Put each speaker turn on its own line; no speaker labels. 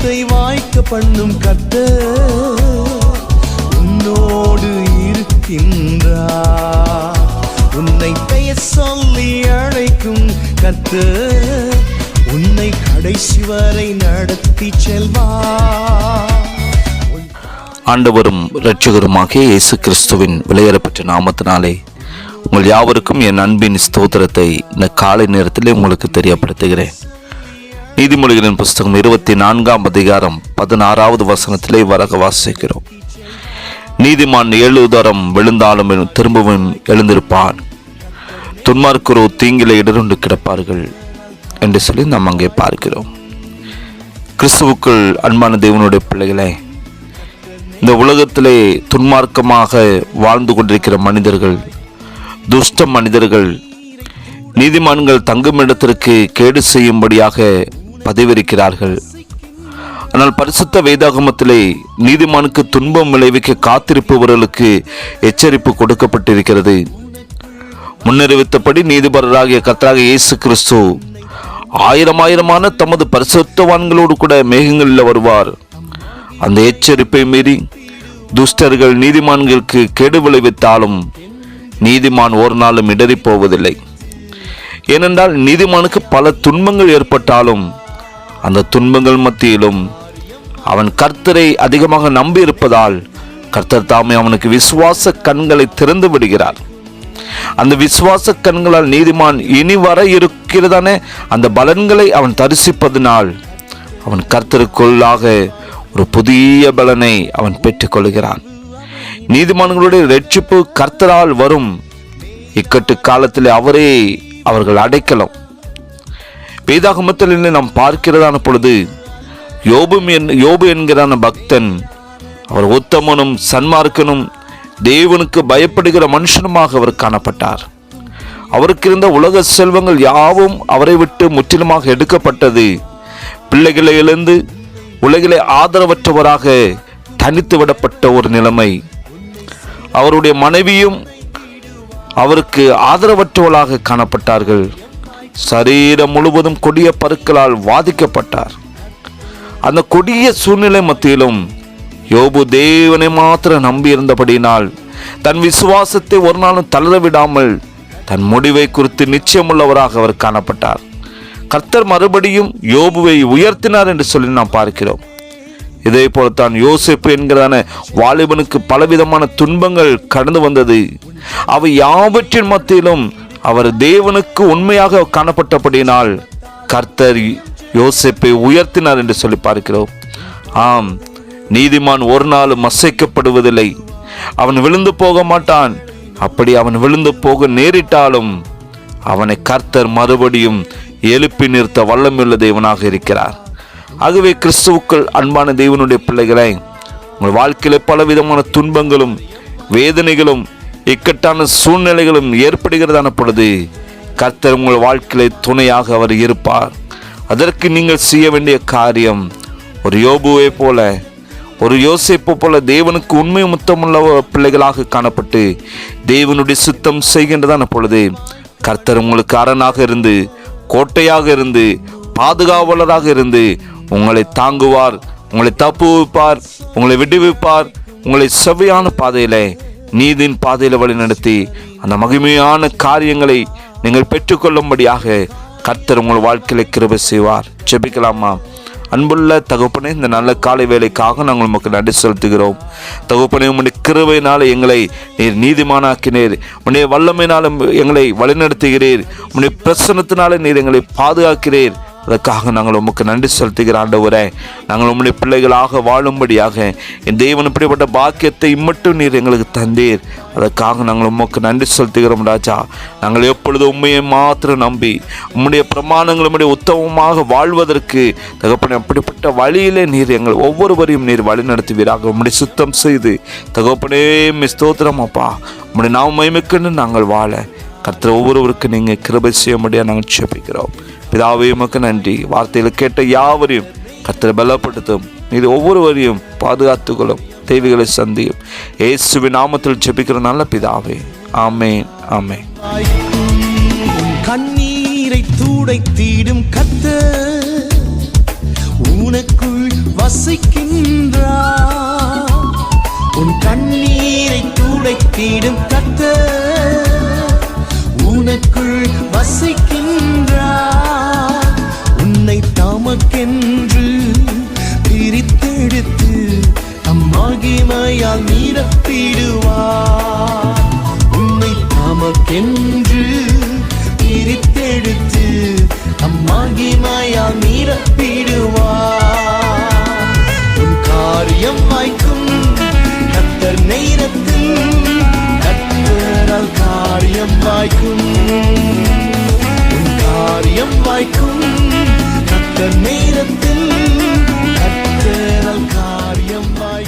காரியத்தை வாய்க்க பண்ணும் கத்த உன்னோடு இருக்கின்றார். உன்னை பெயர் சொல்லி அழைக்கும் கத்த உன்னை கடைசி வரை நடத்தி செல்வார்.
ஆண்டவரும் இரட்சகருமாகிய இயேசு கிறிஸ்துவின் விலையேறப்பட்ட நாமத்தினாலே உங்கள் யாவருக்கும் என் அன்பின் ஸ்தோத்திரத்தை இந்த காலை நேரத்திலே உங்களுக்கு தெரியப்படுத்துகிறேன். நீதிமொழிகளின் புஸ்தகம் இருபத்தி நான்காம் அதிகாரம் பதினாறாவது வசனத்திலே வரக வாசிக்கிறோம். நீதிமான் ஏழு தரம் விழுந்தாலும் திரும்பவும் எழுந்திருப்பான். துன்மார்க்கரோ தீங்கில இடருண்டு கிடப்பார்கள் என்று சொல்லி நாம் அங்கே பார்க்கிறோம். கிறிஸ்துவுக்குள் அன்பான தேவனுடைய பிள்ளைகளே இந்த உலகத்திலே துன்மார்க்கமாக வாழ்ந்து கொண்டிருக்கிற மனிதர்கள் துஷ்ட மனிதர்கள் நீதிமான்கள் தங்கும் இடத்திற்கு கேடு செய்யும்படியாக பதிவிருக்கிறார்கள். ஆனால் பரிசுத்த வேதாகமத்திலே நீதிமானுக்கு துன்பம் விளைவிக்க காத்திருப்பவர்களுக்கு எச்சரிப்பு கொடுக்கப்பட்டிருக்கிறது. முன்னறிவித்தபடி நீதிபரராகிய கத்தராக இயேசு கிறிஸ்து ஆயிரம் ஆயிரமான தமது பரிசுத்தவான்களோடு கூட மேகங்களில் வருவார். அந்த எச்சரிப்பை மீறி துஷ்டர்கள் நீதிமான்களுக்கு கெடு விளைவித்தாலும் நீதிமான் ஒரு நாளும் இடறிப் போவதில்லை ஏனென்றால் நீதிமானுக்கு பல துன்பங்கள் ஏற்பட்டாலும் அந்த துன்பங்கள் மத்தியிலும் அவன் கர்த்தரை அதிகமாக நம்பி இருப்பதால் கர்த்தர் தாமே அவனுக்கு விசுவாச கண்களை திறந்து விடுகிறார். அந்த விசுவாச கண்களால் நீதிமான் இனி வர இருக்கிறதானே அந்த பலன்களை அவன் தரிசிப்பதனால் அவன் கர்த்தருக்குள்ளாக ஒரு புதிய பலனை அவன் பெற்றுக்கொள்கிறான். நீதிமான்களுடைய ரட்சிப்பு கர்த்தரால் வரும். இக்கட்டு காலத்தில் அவரே அவர்கள் அடைக்கலம். வேதாகமத்தில் நாம் பார்க்கிறதான பொழுது யோபு என்- யோபு என்கிறான பக்தன் அவர் உத்தமனும் சன்மார்க்கனும் தேவனுக்கு பயப்படுகிற மனுஷனுமாக அவர் காணப்பட்டார். அவருக்கு இருந்த உலக செல்வங்கள் யாவும் அவரை விட்டு முற்றிலுமாக எடுக்கப்பட்டது. பிள்ளைகளை இழந்து உலகிலே ஆதரவற்றவராக தனித்து விடப்பட்ட ஒரு நிலைமை. அவருடைய மனைவியும் அவருக்கு ஆதரவற்றவளாக காணப்பட்டார்கள். சரீரம் முழுவதும் கொடிய பருக்களால் வாதிக்கப்பட்டார். அந்த கொடிய சூழ்நிலை மத்தியிலும் யோபு தேவனை மாத்திரம் நம்பியிருந்தபடியினால் தன் விசுவாசத்தை ஒரு நாளும் தளர விடாமல் தன் முடிவை குறித்து நிச்சயமுள்ளவராக அவர் காணப்பட்டார். கர்த்தர் மறுபடியும் யோபுவை உயர்த்தினார் என்று சொல்லி நாம் பார்க்கிறோம். இதே போலத்தான் யோசிப்பு என்கிறதான வாலிபனுக்கு பலவிதமான துன்பங்கள் கடந்து வந்தது. அவை யாவற்றின் மத்தியிலும் அவர் தேவனுக்கு உண்மையாக காணப்பட்டபடியினால் கர்த்தர் யோசிப்பை உயர்த்தினார் என்று சொல்லி பார்க்கிறோம். ஆம் நீதிமான் ஒரு நாளும் அசைக்கப்படுவதில்லை. அவன் விழுந்து போக மாட்டான். அப்படி அவன் விழுந்து போக நேரிட்டாலும் அவனை கர்த்தர் மறுபடியும் எழுப்பி நிறுத்த வல்லமுள்ள தேவனாக இருக்கிறார். ஆகவே கிறிஸ்துவுக்கள் அன்பான தேவனுடைய பிள்ளைகளை உங்கள் வாழ்க்கையில் பலவிதமான துன்பங்களும் வேதனைகளும் இக்கட்டான சூழ்நிலைகளும் ஏற்படுகிறதான பொழுது கர்த்தர் உங்கள் வாழ்க்கையில துணையாக அவர் இருப்பார். அதற்கு நீங்கள் செய்ய வேண்டிய காரியம் ஒரு யோபுவை போல ஒரு யோசிப்பு போல தேவனுக்கு உண்மை முத்தமுள்ள பிள்ளைகளாக காணப்பட்டு தேவனுடைய சுத்தம் செய்கின்றதான பொழுது கர்த்தர் உங்களுக்கு அரணாக இருந்து கோட்டையாக இருந்து பாதுகாவலராக இருந்து உங்களை தாங்குவார் உங்களை தப்புவிப்பார் உங்களை விடுவிப்பார் உங்களை செவ்வையான பாதையில் நீதியின் பாதையில் வழி நடத்தி அந்த மகிமையான காரியங்களை நீங்கள் பெற்றுக்கொள்ளும்படியாக கர்த்தர் உங்கள் வாழ்க்கையில கிருப செய்வார். ஜெபிக்கலாமா? அன்புள்ள தகப்பனே இந்த நல்ல காலை வேலைக்காக நாங்கள் உமக்கு நன்றி செலுத்துகிறோம். தகப்பனே உம்முடைய கிருவையினால் எங்களை நீர் நீதிமானாக்கினீர். உன்னுடைய வல்லமையினாலும் எங்களை வழிநடத்துகிறீர். உன்னுடைய பிரசனத்தினாலே நீர் எங்களை பாதுகாக்கிறீர். அதற்காக நாங்கள் உமக்கு நன்றி செலுத்துகிற ஆண்டவரே நாங்கள் உம்முடைய பிள்ளைகளாக வாழும்படியாக என் தேவன் இப்படிப்பட்ட பாக்கியத்தை மட்டும் நீர் எங்களுக்கு தந்தீர். அதற்காக நாங்கள் உமக்கு நன்றி செலுத்துகிறோம் ராஜா. நாங்கள் எப்பொழுது உண்மையை மாத்திரம் நம்பி உம்முடைய பிரமாணங்கள் உம்முடைய உத்தமமாக வாழ்வதற்கு தகப்பனே அப்படிப்பட்ட வழியிலே நீர் எங்கள் ஒவ்வொருவரையும் நீர் வழி நடத்துவீராக உம்முடைய சுத்தம் செய்து தகப்பனே மிஸ்தோத்திரம் அப்பா. உம்முடைய நாம மயமிக்குன்னு நாங்கள் வாழ கர்த்தர் ஒவ்வொருவருக்கு நீங்கள் கிருபை செய்ய முடியாது நாங்கள் ஜெபிக்கிறோம். பிதாவே உமக்கு நன்றி. வார்த்தையில் கேட்ட யாவரையும் கத்திர பலப்படுத்தும். இது ஒவ்வொருவரையும் பாதுகாத்துக்கொள்ளும். தேவைகளை சந்தியும். இயேசுவின் நாமத்தில் ஜெபிக்கிற நல்ல பிதாவே. ஆமென் ஆமென்.
உன் கண்ணீரை துடைத்திடும் கத்த உனக்குள் வசிக்கின்றார். உன் கண்ணீரை தூடைத்தீடும் கத்த உனக்குள் வசிக்கின்ற எடுத்து அம்மாகிமையால் நீரத்திடுவார் உன்னை தாமக்கென்று பிரித்தெடுத்து அம்மாகிமையால் நீரத்திடுவார் உன் காரியம் வாய்க்கும் கத்தர் நேரத்தில் கத்தரால் காரியம் வாய்க்கும். உன் காரியம் வாய்க்கும் கத்தர் நேரத்தில் கத்தரல் காரியம் வாய்